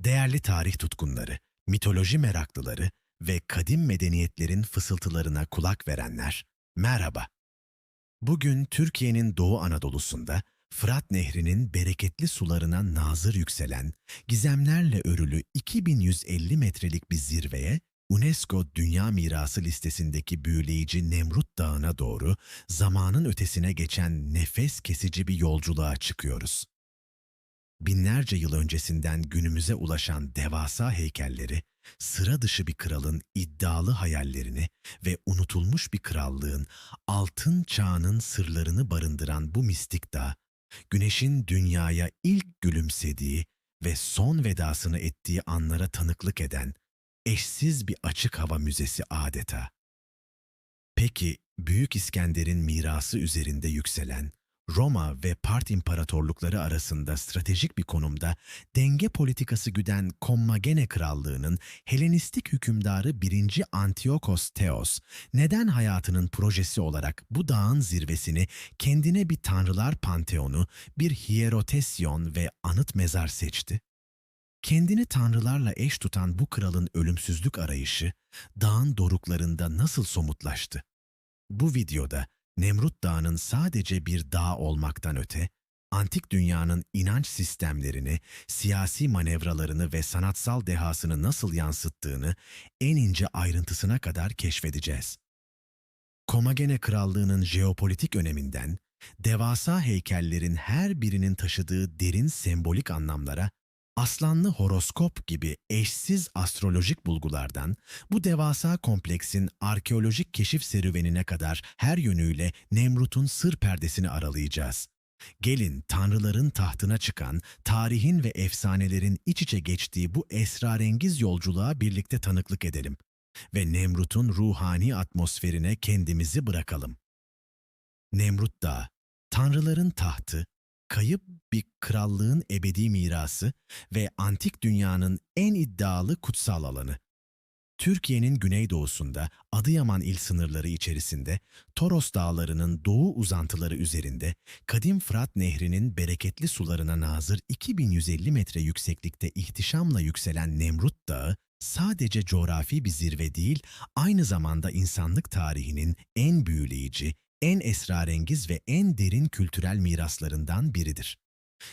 Değerli tarih tutkunları, mitoloji meraklıları ve kadim medeniyetlerin fısıltılarına kulak verenler, merhaba. Bugün Türkiye'nin Doğu Anadolu'sunda Fırat Nehri'nin bereketli sularına nazır yükselen, gizemlerle örülü 2150 metrelik bir zirveye, UNESCO Dünya Mirası listesindeki büyüleyici Nemrut Dağı'na doğru zamanın ötesine geçen nefes kesici bir yolculuğa çıkıyoruz binlerce yıl öncesinden günümüze ulaşan devasa heykelleri, sıra dışı bir kralın iddialı hayallerini ve unutulmuş bir krallığın altın çağının sırlarını barındıran bu mistik dağ, güneşin dünyaya ilk gülümsediği ve son vedasını ettiği anlara tanıklık eden eşsiz bir açık hava müzesi adeta. Peki Büyük İskender'in mirası üzerinde yükselen Roma ve Part imparatorlukları arasında stratejik bir konumda denge politikası güden Kommagene Krallığı'nın Helenistik hükümdarı 1. Antiochos Theos neden hayatının projesi olarak bu dağın zirvesini kendine bir tanrılar panteonu, bir hierotesyon ve anıt mezar seçti? Kendini tanrılarla eş tutan bu kralın ölümsüzlük arayışı dağın doruklarında nasıl somutlaştı? Bu videoda Nemrut Dağı'nın sadece bir dağ olmaktan öte, antik dünyanın inanç sistemlerini, siyasi manevralarını ve sanatsal dehasını nasıl yansıttığını en ince ayrıntısına kadar keşfedeceğiz. Komagene Krallığı'nın jeopolitik öneminden, devasa heykellerin her birinin taşıdığı derin sembolik anlamlara aslanlı horoskop gibi eşsiz astrolojik bulgulardan bu devasa kompleksin arkeolojik keşif serüvenine kadar her yönüyle Nemrut'un sır perdesini aralayacağız. Gelin tanrıların tahtına çıkan, tarihin ve efsanelerin iç içe geçtiği bu esrarengiz yolculuğa birlikte tanıklık edelim ve Nemrut'un ruhani atmosferine kendimizi bırakalım. Nemrut Dağı, tanrıların tahtı, kayıp bir krallığın ebedi mirası ve antik dünyanın en iddialı kutsal alanı. Türkiye'nin güneydoğusunda Adıyaman il sınırları içerisinde Toros Dağları'nın doğu uzantıları üzerinde Kadim Fırat Nehri'nin bereketli sularına nazır 2150 metre yükseklikte ihtişamla yükselen Nemrut Dağı sadece coğrafi bir zirve değil, aynı zamanda insanlık tarihinin en büyüleyici, en esrarengiz ve en derin kültürel miraslarından biridir.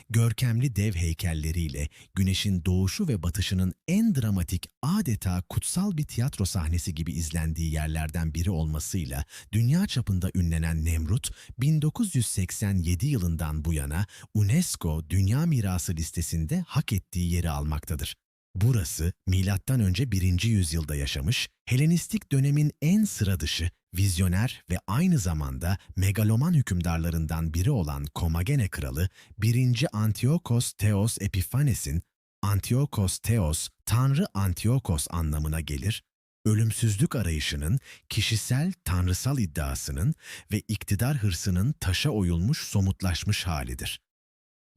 Görkemli dev heykelleriyle güneşin doğuşu ve batışının en dramatik, adeta kutsal bir tiyatro sahnesi gibi izlendiği yerlerden biri olmasıyla dünya çapında ünlenen Nemrut, 1987 yılından bu yana UNESCO Dünya Mirası listesinde hak ettiği yeri almaktadır. Burası milattan önce 1. yüzyılda yaşamış, Helenistik dönemin en sıra dışı, vizyoner ve aynı zamanda megaloman hükümdarlarından biri olan Komagene kralı 1. Antiochos Theos Epiphanes'in Antiochos Theos, Tanrı Antiochos anlamına gelir, ölümsüzlük arayışının, kişisel tanrısal iddiasının ve iktidar hırsının taşa oyulmuş somutlaşmış halidir.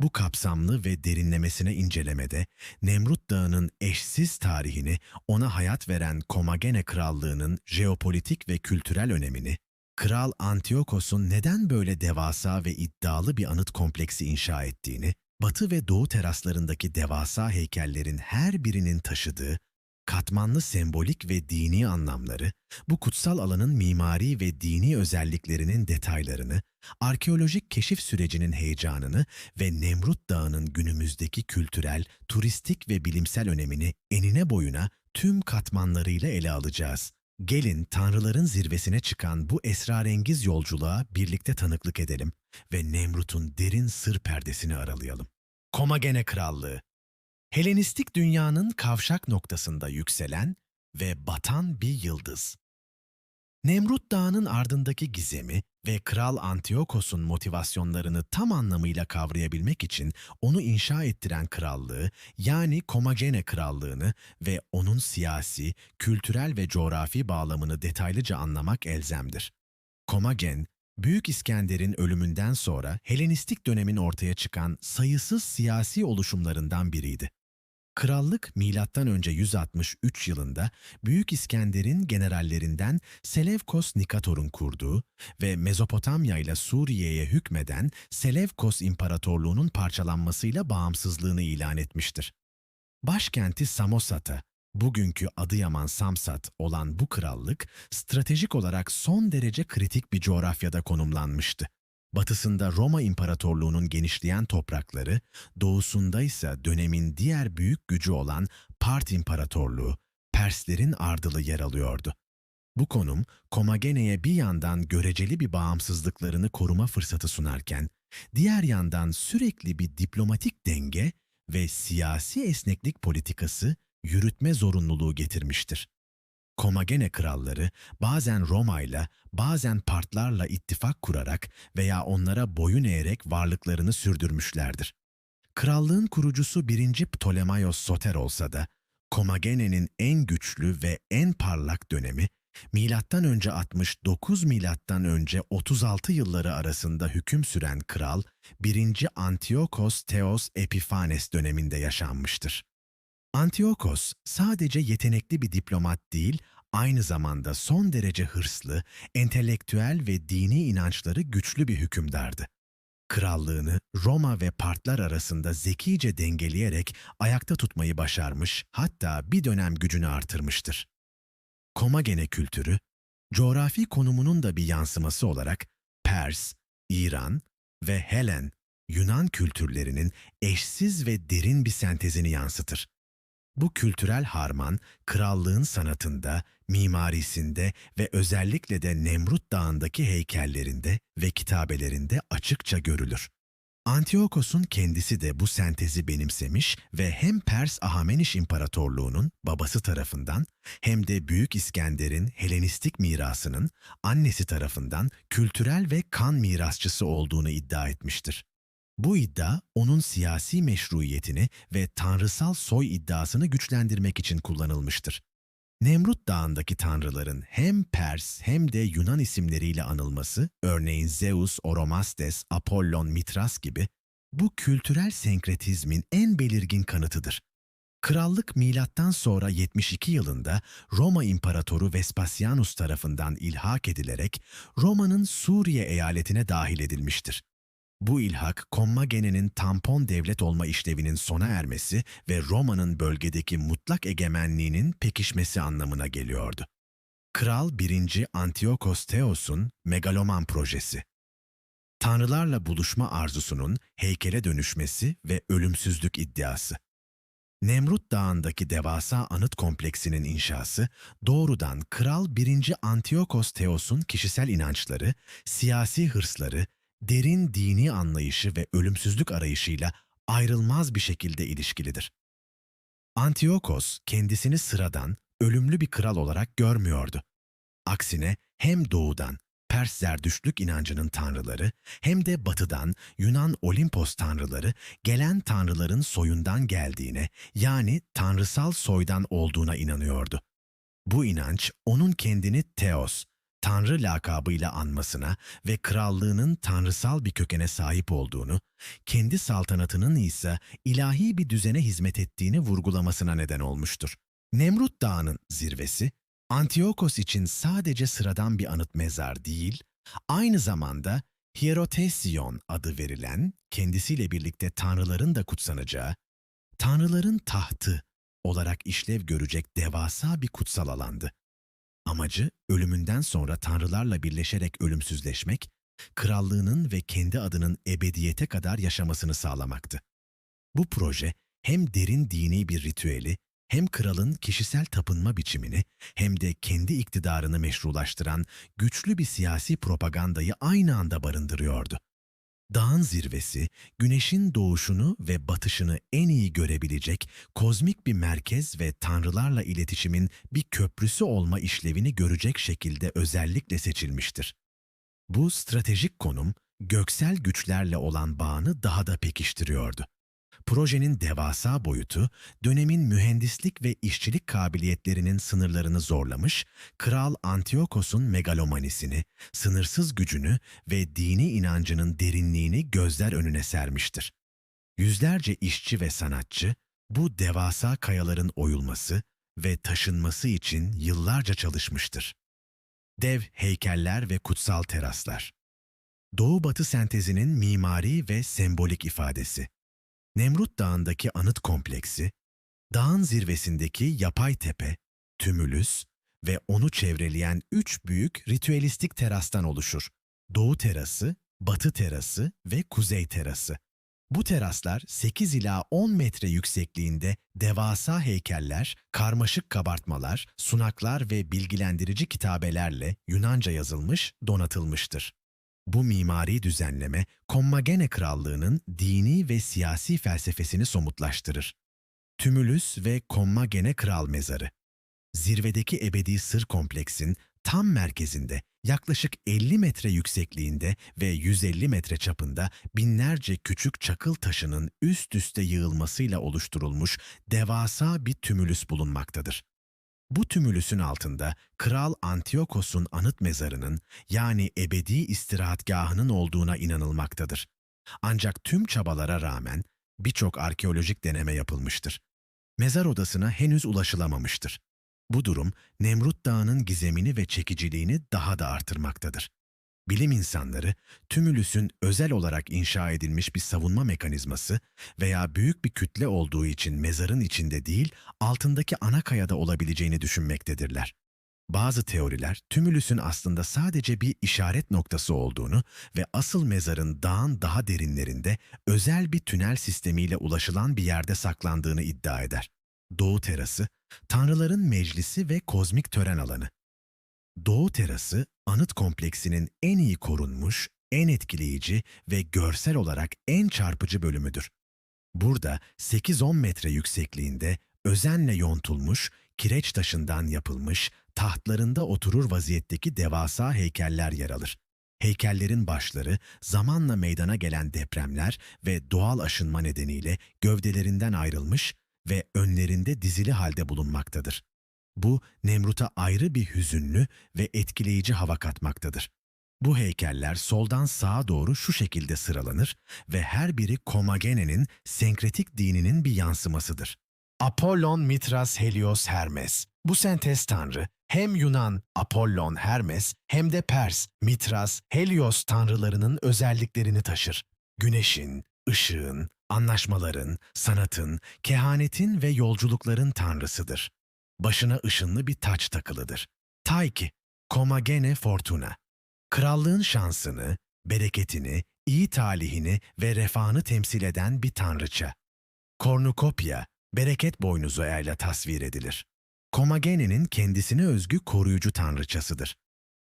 Bu kapsamlı ve derinlemesine incelemede Nemrut Dağı'nın eşsiz tarihini, ona hayat veren Komagene Krallığı'nın jeopolitik ve kültürel önemini, Kral Antiochos'un neden böyle devasa ve iddialı bir anıt kompleksi inşa ettiğini, batı ve doğu teraslarındaki devasa heykellerin her birinin taşıdığı katmanlı sembolik ve dini anlamları, bu kutsal alanın mimari ve dini özelliklerinin detaylarını, arkeolojik keşif sürecinin heyecanını ve Nemrut Dağı'nın günümüzdeki kültürel, turistik ve bilimsel önemini enine boyuna tüm katmanlarıyla ele alacağız. Gelin tanrıların zirvesine çıkan bu esrarengiz yolculuğa birlikte tanıklık edelim ve Nemrut'un derin sır perdesini aralayalım. Komagene Krallığı Helenistik dünyanın kavşak noktasında yükselen ve batan bir yıldız. Nemrut Dağı'nın ardındaki gizemi ve Kral Antiochos'un motivasyonlarını tam anlamıyla kavrayabilmek için onu inşa ettiren krallığı yani Komagene Krallığını ve onun siyasi, kültürel ve coğrafi bağlamını detaylıca anlamak elzemdir. Komagen, Büyük İskender'in ölümünden sonra Helenistik dönemin ortaya çıkan sayısız siyasi oluşumlarından biriydi. Krallık M.Ö. 163 yılında Büyük İskender'in generallerinden Selevkos Nikator'un kurduğu ve Mezopotamya ile Suriye'ye hükmeden Selevkos İmparatorluğu'nun parçalanmasıyla bağımsızlığını ilan etmiştir. Başkenti Samosat'a, bugünkü Adıyaman Samsat olan bu krallık, stratejik olarak son derece kritik bir coğrafyada konumlanmıştı. Batısında Roma İmparatorluğu'nun genişleyen toprakları, doğusunda ise dönemin diğer büyük gücü olan Part İmparatorluğu, Perslerin ardılı yer alıyordu. Bu konum, Komagene'ye bir yandan göreceli bir bağımsızlıklarını koruma fırsatı sunarken, diğer yandan sürekli bir diplomatik denge ve siyasi esneklik politikası yürütme zorunluluğu getirmiştir. Komagene kralları bazen Roma'yla, bazen Partlarla ittifak kurarak veya onlara boyun eğerek varlıklarını sürdürmüşlerdir. Krallığın kurucusu 1. Ptolemaios Soter olsa da, Komagene'nin en güçlü ve en parlak dönemi, milattan önce 69 milattan önce 36 yılları arasında hüküm süren kral 1. Antiochos Theos Epiphanes döneminde yaşanmıştır. Antiochos sadece yetenekli bir diplomat değil, aynı zamanda son derece hırslı, entelektüel ve dini inançları güçlü bir hükümdardı. Krallığını Roma ve Partlar arasında zekice dengeleyerek ayakta tutmayı başarmış, hatta bir dönem gücünü artırmıştır. Komagene kültürü, coğrafi konumunun da bir yansıması olarak Pers, İran ve Helen, Yunan kültürlerinin eşsiz ve derin bir sentezini yansıtır. Bu kültürel harman, krallığın sanatında, mimarisinde ve özellikle de Nemrut Dağı'ndaki heykellerinde ve kitabelerinde açıkça görülür. Antiochos'un kendisi de bu sentezi benimsemiş ve hem Pers Ahameniş İmparatorluğu'nun babası tarafından hem de Büyük İskender'in Helenistik mirasının annesi tarafından kültürel ve kan mirasçısı olduğunu iddia etmiştir. Bu iddia onun siyasi meşruiyetini ve tanrısal soy iddiasını güçlendirmek için kullanılmıştır. Nemrut Dağı'ndaki tanrıların hem Pers hem de Yunan isimleriyle anılması, örneğin Zeus, Oromastes, Apollon, Mitras gibi, bu kültürel senkretizmin en belirgin kanıtıdır. Krallık milattan sonra 72 yılında Roma İmparatoru Vespasianus tarafından ilhak edilerek Roma'nın Suriye eyaletine dahil edilmiştir. Bu ilhak, Kommagene'nin tampon devlet olma işlevinin sona ermesi ve Roma'nın bölgedeki mutlak egemenliğinin pekişmesi anlamına geliyordu. Kral 1. Antiochos Theos'un megaloman projesi. Tanrılarla buluşma arzusunun heykele dönüşmesi ve ölümsüzlük iddiası. Nemrut Dağı'ndaki devasa anıt kompleksinin inşası doğrudan Kral 1. Antiochos Theos'un kişisel inançları, siyasi hırsları derin dini anlayışı ve ölümsüzlük arayışıyla ayrılmaz bir şekilde ilişkilidir. Antiochos kendisini sıradan, ölümlü bir kral olarak görmüyordu. Aksine hem doğudan, Pers Zerdüştlük inancının tanrıları hem de batıdan Yunan Olimpos tanrıları gelen tanrıların soyundan geldiğine yani tanrısal soydan olduğuna inanıyordu. Bu inanç onun kendini Theos, Tanrı lakabıyla anmasına ve krallığının tanrısal bir kökene sahip olduğunu, kendi saltanatının ise ilahi bir düzene hizmet ettiğini vurgulamasına neden olmuştur. Nemrut Dağı'nın zirvesi, Antiochos için sadece sıradan bir anıt mezar değil, aynı zamanda Hierotesion adı verilen, kendisiyle birlikte tanrıların da kutsanacağı, tanrıların tahtı olarak işlev görecek devasa bir kutsal alandı. Amacı ölümünden sonra tanrılarla birleşerek ölümsüzleşmek, krallığının ve kendi adının ebediyete kadar yaşamasını sağlamaktı. Bu proje hem derin dini bir ritüeli, hem kralın kişisel tapınma biçimini hem de kendi iktidarını meşrulaştıran güçlü bir siyasi propagandayı aynı anda barındırıyordu. Dağın zirvesi, güneşin doğuşunu ve batışını en iyi görebilecek kozmik bir merkez ve tanrılarla iletişimin bir köprüsü olma işlevini görecek şekilde özellikle seçilmiştir. Bu stratejik konum, göksel güçlerle olan bağını daha da pekiştiriyordu. Projenin devasa boyutu, dönemin mühendislik ve işçilik kabiliyetlerinin sınırlarını zorlamış, Kral Antiochos'un megalomanisini, sınırsız gücünü ve dini inancının derinliğini gözler önüne sermiştir. Yüzlerce işçi ve sanatçı, bu devasa kayaların oyulması ve taşınması için yıllarca çalışmıştır. Dev heykeller ve kutsal teraslar. Doğu-Batı sentezinin mimari ve sembolik ifadesi. Nemrut Dağı'ndaki anıt kompleksi, Dağın zirvesindeki yapay tepe, tümülüs ve onu çevreleyen üç büyük ritüelistik terastan oluşur. Doğu terası, batı terası ve kuzey terası. Bu teraslar 8 ila 10 metre yüksekliğinde devasa heykeller, karmaşık kabartmalar, sunaklar ve bilgilendirici kitabelerle Yunanca yazılmış, donatılmıştır. Bu mimari düzenleme, Kommagene Krallığı'nın dini ve siyasi felsefesini somutlaştırır. Tümülüs ve Kommagene Kral Mezarı Zirvedeki ebedi sır kompleksin tam merkezinde yaklaşık 50 metre yüksekliğinde ve 150 metre çapında binlerce küçük çakıl taşının üst üste yığılmasıyla oluşturulmuş devasa bir tümülüs bulunmaktadır. Bu tümülüsün altında Kral Antiyokos'un anıt mezarının yani ebedi istirahatgahının olduğuna inanılmaktadır. Ancak tüm çabalara rağmen birçok arkeolojik deneme yapılmıştır. Mezar odasına henüz ulaşılamamıştır. Bu durum Nemrut Dağı'nın gizemini ve çekiciliğini daha da artırmaktadır. Bilim insanları, tümülüsün özel olarak inşa edilmiş bir savunma mekanizması veya büyük bir kütle olduğu için mezarın içinde değil, altındaki ana kayada olabileceğini düşünmektedirler. Bazı teoriler, tümülüsün aslında sadece bir işaret noktası olduğunu ve asıl mezarın dağın daha derinlerinde özel bir tünel sistemiyle ulaşılan bir yerde saklandığını iddia eder. Doğu terası, Tanrıların meclisi ve kozmik tören alanı. Doğu terası, anıt kompleksinin en iyi korunmuş, en etkileyici ve görsel olarak en çarpıcı bölümüdür. Burada 8-10 metre yüksekliğinde özenle yontulmuş, kireç taşından yapılmış, tahtlarında oturur vaziyetteki devasa heykeller yer alır. Heykellerin başları zamanla meydana gelen depremler ve doğal aşınma nedeniyle gövdelerinden ayrılmış ve önlerinde dizili halde bulunmaktadır. Bu Nemrut'a ayrı bir hüzünlü ve etkileyici hava katmaktadır. Bu heykeller soldan sağa doğru şu şekilde sıralanır ve her biri Komagene'nin senkretik dininin bir yansımasıdır. Apollon, Mitras, Helios, Hermes. Bu sentez tanrı hem Yunan Apollon, Hermes hem de Pers, Mitras, Helios tanrılarının özelliklerini taşır. Güneşin, ışığın, anlaşmaların, sanatın, kehanetin ve yolculukların tanrısıdır. Başına ışınlı bir taç takılıdır. Taiki, Komagene Fortuna. Krallığın şansını, bereketini, iyi talihini ve refahını temsil eden bir tanrıça. Kornukopya, bereket boynuzu ile tasvir edilir. Komagene'nin kendisine özgü koruyucu tanrıçasıdır.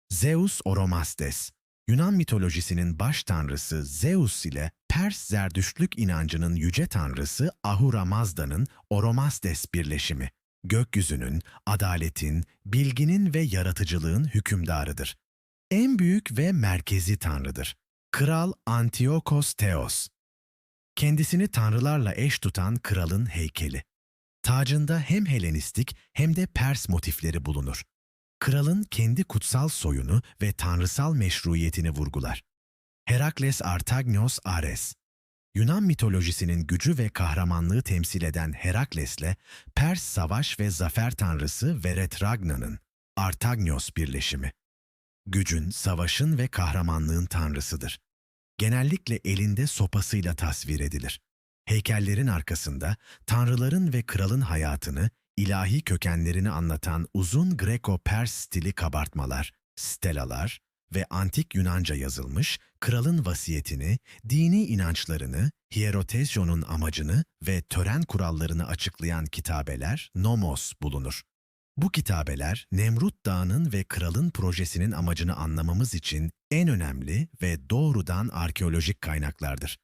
Zeus Oromastes, Yunan mitolojisinin baş tanrısı Zeus ile Pers Zerdüştlük inancının yüce tanrısı Ahura Mazda'nın Oromasdes birleşimi, gökyüzünün, adaletin, bilginin ve yaratıcılığın hükümdarıdır. En büyük ve merkezi tanrıdır. Kral Antiochos Theos. Kendisini tanrılarla eş tutan kralın heykeli. Tacında hem Helenistik hem de Pers motifleri bulunur kralın kendi kutsal soyunu ve tanrısal meşruiyetini vurgular. Herakles Artagnos Ares Yunan mitolojisinin gücü ve kahramanlığı temsil eden Herakles'le Pers savaş ve zafer tanrısı Veret Ragna'nın Artagnos birleşimi. Gücün, savaşın ve kahramanlığın tanrısıdır. Genellikle elinde sopasıyla tasvir edilir. Heykellerin arkasında tanrıların ve kralın hayatını ilahi kökenlerini anlatan uzun Greko-Pers stili kabartmalar, stelalar ve antik Yunanca yazılmış, kralın vasiyetini, dini inançlarını, hierotezyonun amacını ve tören kurallarını açıklayan kitabeler, nomos bulunur. Bu kitabeler, Nemrut Dağı'nın ve kralın projesinin amacını anlamamız için en önemli ve doğrudan arkeolojik kaynaklardır.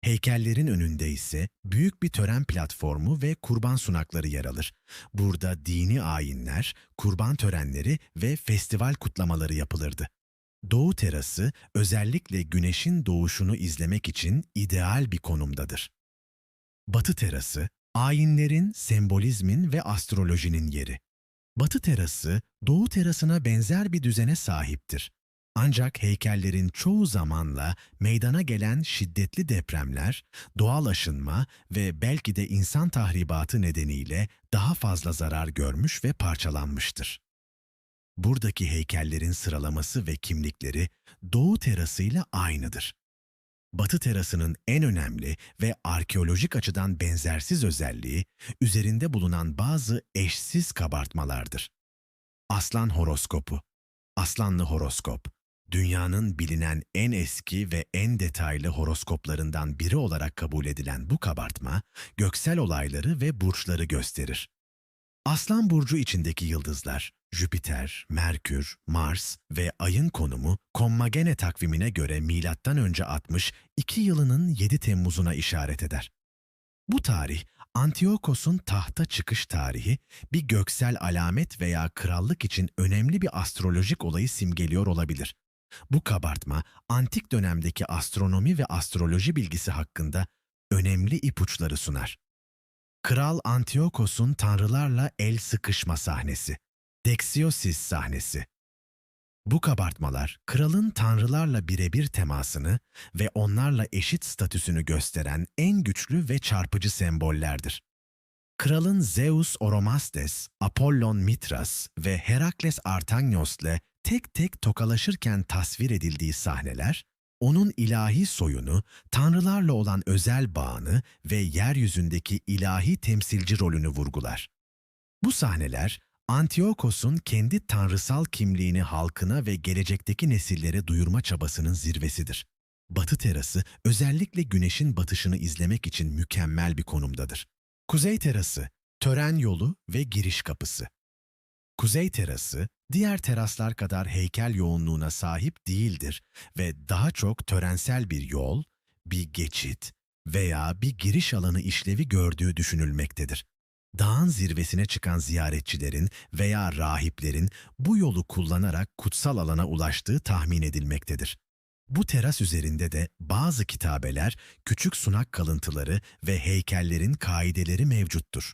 Heykellerin önünde ise büyük bir tören platformu ve kurban sunakları yer alır. Burada dini ayinler, kurban törenleri ve festival kutlamaları yapılırdı. Doğu terası özellikle güneşin doğuşunu izlemek için ideal bir konumdadır. Batı terası, ayinlerin, sembolizmin ve astrolojinin yeri. Batı terası, Doğu terasına benzer bir düzene sahiptir. Ancak heykellerin çoğu zamanla meydana gelen şiddetli depremler, doğal aşınma ve belki de insan tahribatı nedeniyle daha fazla zarar görmüş ve parçalanmıştır. Buradaki heykellerin sıralaması ve kimlikleri Doğu terasıyla aynıdır. Batı terasının en önemli ve arkeolojik açıdan benzersiz özelliği, üzerinde bulunan bazı eşsiz kabartmalardır. Aslan horoskopu Aslanlı horoskop, dünyanın bilinen en eski ve en detaylı horoskoplarından biri olarak kabul edilen bu kabartma, göksel olayları ve burçları gösterir. Aslan burcu içindeki yıldızlar, Jüpiter, Merkür, Mars ve Ay'ın konumu Kommagene takvimine göre milattan önce 60 2 yılının 7 Temmuz'una işaret eder. Bu tarih Antiochos'un tahta çıkış tarihi bir göksel alamet veya krallık için önemli bir astrolojik olayı simgeliyor olabilir. Bu kabartma antik dönemdeki astronomi ve astroloji bilgisi hakkında önemli ipuçları sunar. Kral Antiochos'un tanrılarla el sıkışma sahnesi, Dexiosis sahnesi. Bu kabartmalar, kralın tanrılarla birebir temasını ve onlarla eşit statüsünü gösteren en güçlü ve çarpıcı sembollerdir. Kralın Zeus Oromastes, Apollon Mitras ve Herakles Artanyos'le tek tek tokalaşırken tasvir edildiği sahneler, onun ilahi soyunu, tanrılarla olan özel bağını ve yeryüzündeki ilahi temsilci rolünü vurgular. Bu sahneler, Antiochos'un kendi tanrısal kimliğini halkına ve gelecekteki nesillere duyurma çabasının zirvesidir. Batı terası özellikle güneşin batışını izlemek için mükemmel bir konumdadır. Kuzey terası, tören yolu ve giriş kapısı. Kuzey terası, diğer teraslar kadar heykel yoğunluğuna sahip değildir ve daha çok törensel bir yol, bir geçit veya bir giriş alanı işlevi gördüğü düşünülmektedir. Dağın zirvesine çıkan ziyaretçilerin veya rahiplerin bu yolu kullanarak kutsal alana ulaştığı tahmin edilmektedir. Bu teras üzerinde de bazı kitabeler, küçük sunak kalıntıları ve heykellerin kaideleri mevcuttur.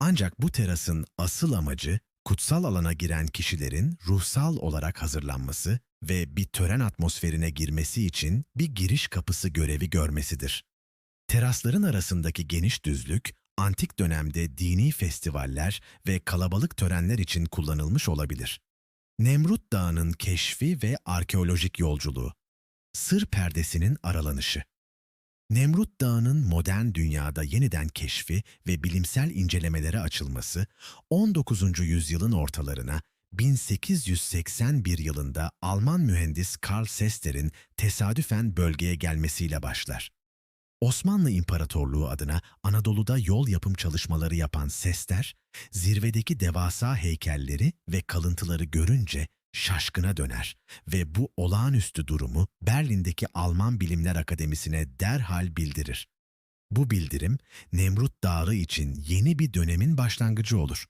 Ancak bu terasın asıl amacı kutsal alana giren kişilerin ruhsal olarak hazırlanması ve bir tören atmosferine girmesi için bir giriş kapısı görevi görmesidir. Terasların arasındaki geniş düzlük, antik dönemde dini festivaller ve kalabalık törenler için kullanılmış olabilir. Nemrut Dağı'nın keşfi ve arkeolojik yolculuğu, sır perdesinin aralanışı. Nemrut Dağı'nın modern dünyada yeniden keşfi ve bilimsel incelemelere açılması, 19. yüzyılın ortalarına 1881 yılında Alman mühendis Karl Sester'in tesadüfen bölgeye gelmesiyle başlar. Osmanlı İmparatorluğu adına Anadolu'da yol yapım çalışmaları yapan Sester, zirvedeki devasa heykelleri ve kalıntıları görünce şaşkına döner ve bu olağanüstü durumu Berlin'deki Alman Bilimler Akademisi'ne derhal bildirir. Bu bildirim Nemrut Dağı için yeni bir dönemin başlangıcı olur.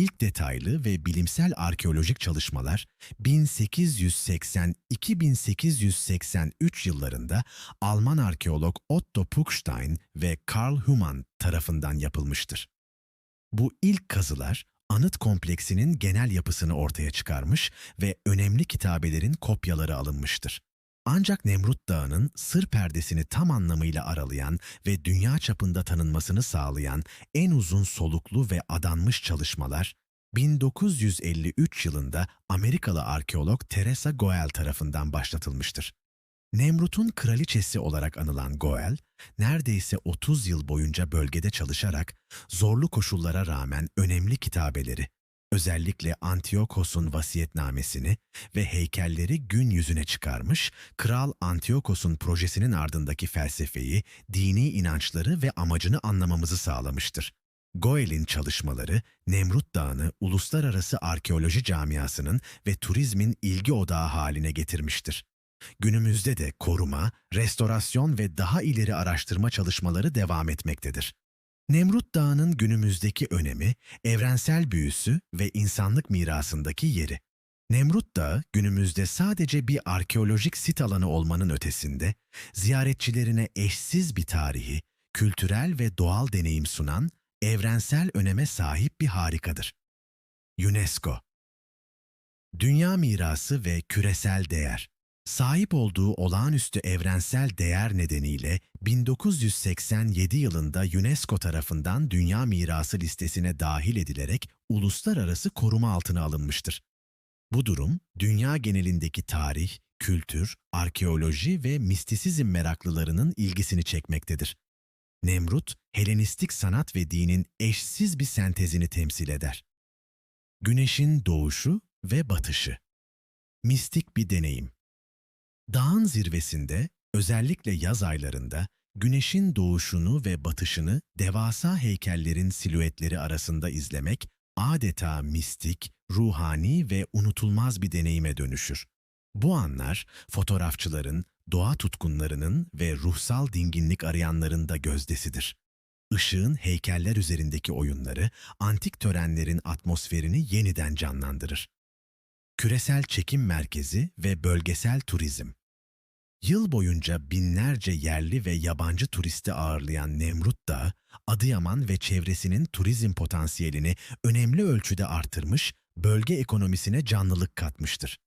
İlk detaylı ve bilimsel arkeolojik çalışmalar 1880-2883 yıllarında Alman arkeolog Otto Puchstein ve Karl Humann tarafından yapılmıştır. Bu ilk kazılar anıt kompleksinin genel yapısını ortaya çıkarmış ve önemli kitabelerin kopyaları alınmıştır. Ancak Nemrut Dağı'nın sır perdesini tam anlamıyla aralayan ve dünya çapında tanınmasını sağlayan en uzun soluklu ve adanmış çalışmalar 1953 yılında Amerikalı arkeolog Teresa Goel tarafından başlatılmıştır. Nemrut'un kraliçesi olarak anılan Goel, neredeyse 30 yıl boyunca bölgede çalışarak zorlu koşullara rağmen önemli kitabeleri, özellikle Antiochos'un vasiyetnamesini ve heykelleri gün yüzüne çıkarmış, Kral Antiochos'un projesinin ardındaki felsefeyi, dini inançları ve amacını anlamamızı sağlamıştır. Goel'in çalışmaları, Nemrut Dağı'nı uluslararası arkeoloji camiasının ve turizmin ilgi odağı haline getirmiştir. Günümüzde de koruma, restorasyon ve daha ileri araştırma çalışmaları devam etmektedir. Nemrut Dağı'nın günümüzdeki önemi, evrensel büyüsü ve insanlık mirasındaki yeri. Nemrut Dağı günümüzde sadece bir arkeolojik sit alanı olmanın ötesinde, ziyaretçilerine eşsiz bir tarihi, kültürel ve doğal deneyim sunan, evrensel öneme sahip bir harikadır. UNESCO Dünya mirası ve küresel değer Sahip olduğu olağanüstü evrensel değer nedeniyle 1987 yılında UNESCO tarafından Dünya Mirası listesine dahil edilerek uluslararası koruma altına alınmıştır. Bu durum, dünya genelindeki tarih, kültür, arkeoloji ve mistisizm meraklılarının ilgisini çekmektedir. Nemrut, Helenistik sanat ve dinin eşsiz bir sentezini temsil eder. Güneşin doğuşu ve batışı. Mistik bir deneyim. Dağın zirvesinde, özellikle yaz aylarında, güneşin doğuşunu ve batışını devasa heykellerin silüetleri arasında izlemek adeta mistik, ruhani ve unutulmaz bir deneyime dönüşür. Bu anlar fotoğrafçıların, doğa tutkunlarının ve ruhsal dinginlik arayanların da gözdesidir. Işığın heykeller üzerindeki oyunları, antik törenlerin atmosferini yeniden canlandırır. Küresel çekim merkezi ve bölgesel turizm. Yıl boyunca binlerce yerli ve yabancı turisti ağırlayan Nemrut Dağı, Adıyaman ve çevresinin turizm potansiyelini önemli ölçüde artırmış, bölge ekonomisine canlılık katmıştır.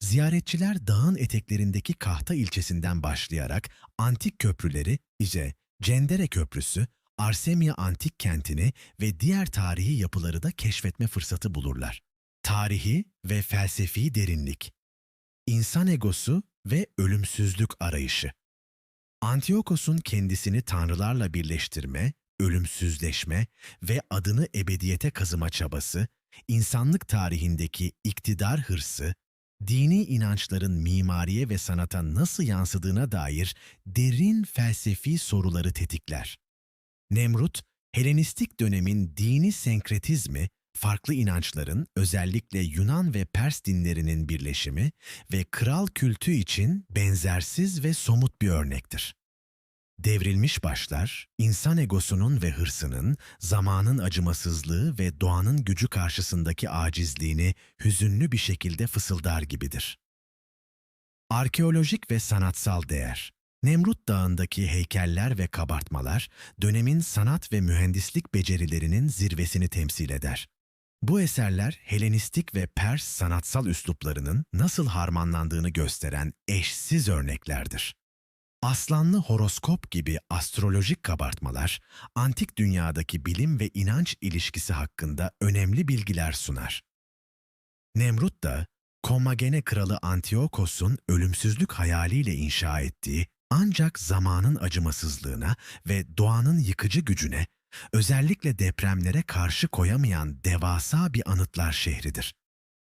Ziyaretçiler dağın eteklerindeki Kahta ilçesinden başlayarak antik köprüleri, İce, Cendere Köprüsü, Arsemia Antik Kenti'ni ve diğer tarihi yapıları da keşfetme fırsatı bulurlar. Tarihi ve felsefi derinlik, insan egosu ve ölümsüzlük arayışı. Antiyokos'un kendisini tanrılarla birleştirme, ölümsüzleşme ve adını ebediyete kazıma çabası, insanlık tarihindeki iktidar hırsı, dini inançların mimariye ve sanata nasıl yansıdığına dair derin felsefi soruları tetikler. Nemrut, Helenistik dönemin dini senkretizmi, farklı inançların özellikle Yunan ve Pers dinlerinin birleşimi ve kral kültü için benzersiz ve somut bir örnektir. Devrilmiş başlar, insan egosunun ve hırsının, zamanın acımasızlığı ve doğanın gücü karşısındaki acizliğini hüzünlü bir şekilde fısıldar gibidir. Arkeolojik ve sanatsal değer Nemrut Dağı'ndaki heykeller ve kabartmalar, dönemin sanat ve mühendislik becerilerinin zirvesini temsil eder. Bu eserler Helenistik ve Pers sanatsal üsluplarının nasıl harmanlandığını gösteren eşsiz örneklerdir. Aslanlı horoskop gibi astrolojik kabartmalar, antik dünyadaki bilim ve inanç ilişkisi hakkında önemli bilgiler sunar. Nemrut da, Kommagene kralı Antiochos'un ölümsüzlük hayaliyle inşa ettiği ancak zamanın acımasızlığına ve doğanın yıkıcı gücüne, özellikle depremlere karşı koyamayan devasa bir anıtlar şehridir.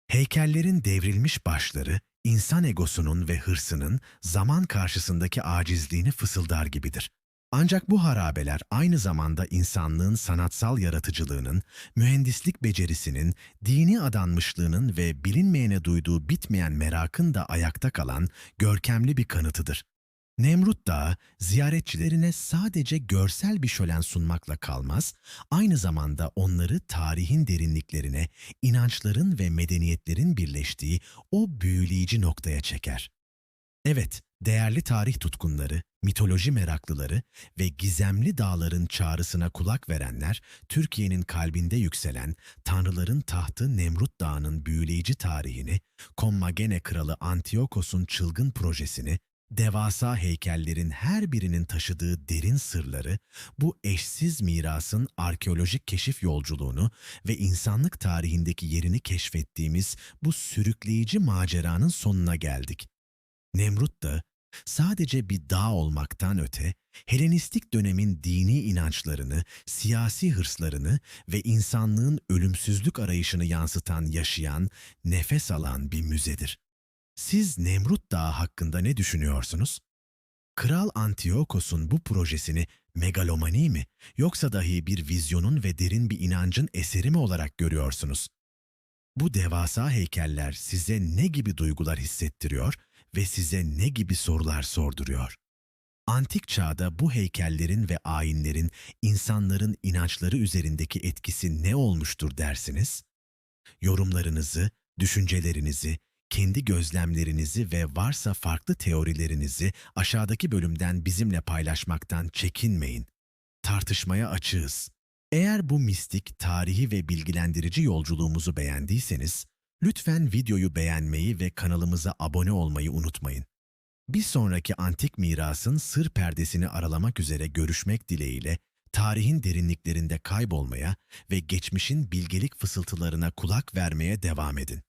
Heykellerin devrilmiş başları, insan egosunun ve hırsının zaman karşısındaki acizliğini fısıldar gibidir. Ancak bu harabeler aynı zamanda insanlığın sanatsal yaratıcılığının, mühendislik becerisinin, dini adanmışlığının ve bilinmeyene duyduğu bitmeyen merakın da ayakta kalan görkemli bir kanıtıdır. Nemrut Dağı, ziyaretçilerine sadece görsel bir şölen sunmakla kalmaz, aynı zamanda onları tarihin derinliklerine, inançların ve medeniyetlerin birleştiği o büyüleyici noktaya çeker. Evet, değerli tarih tutkunları, mitoloji meraklıları ve gizemli dağların çağrısına kulak verenler, Türkiye'nin kalbinde yükselen tanrıların tahtı Nemrut Dağı'nın büyüleyici tarihini, Kommagene Kralı Antiyokos'un çılgın projesini, devasa heykellerin her birinin taşıdığı derin sırları, bu eşsiz mirasın arkeolojik keşif yolculuğunu ve insanlık tarihindeki yerini keşfettiğimiz bu sürükleyici maceranın sonuna geldik. Nemrut da sadece bir dağ olmaktan öte, Helenistik dönemin dini inançlarını, siyasi hırslarını ve insanlığın ölümsüzlük arayışını yansıtan, yaşayan, nefes alan bir müzedir. Siz Nemrut Dağı hakkında ne düşünüyorsunuz? Kral Antiyokos'un bu projesini megalomani mi yoksa dahi bir vizyonun ve derin bir inancın eseri mi olarak görüyorsunuz? Bu devasa heykeller size ne gibi duygular hissettiriyor ve size ne gibi sorular sorduruyor? Antik çağda bu heykellerin ve ayinlerin insanların inançları üzerindeki etkisi ne olmuştur dersiniz? Yorumlarınızı, düşüncelerinizi kendi gözlemlerinizi ve varsa farklı teorilerinizi aşağıdaki bölümden bizimle paylaşmaktan çekinmeyin. Tartışmaya açığız. Eğer bu mistik, tarihi ve bilgilendirici yolculuğumuzu beğendiyseniz, lütfen videoyu beğenmeyi ve kanalımıza abone olmayı unutmayın. Bir sonraki antik mirasın sır perdesini aralamak üzere görüşmek dileğiyle, tarihin derinliklerinde kaybolmaya ve geçmişin bilgelik fısıltılarına kulak vermeye devam edin.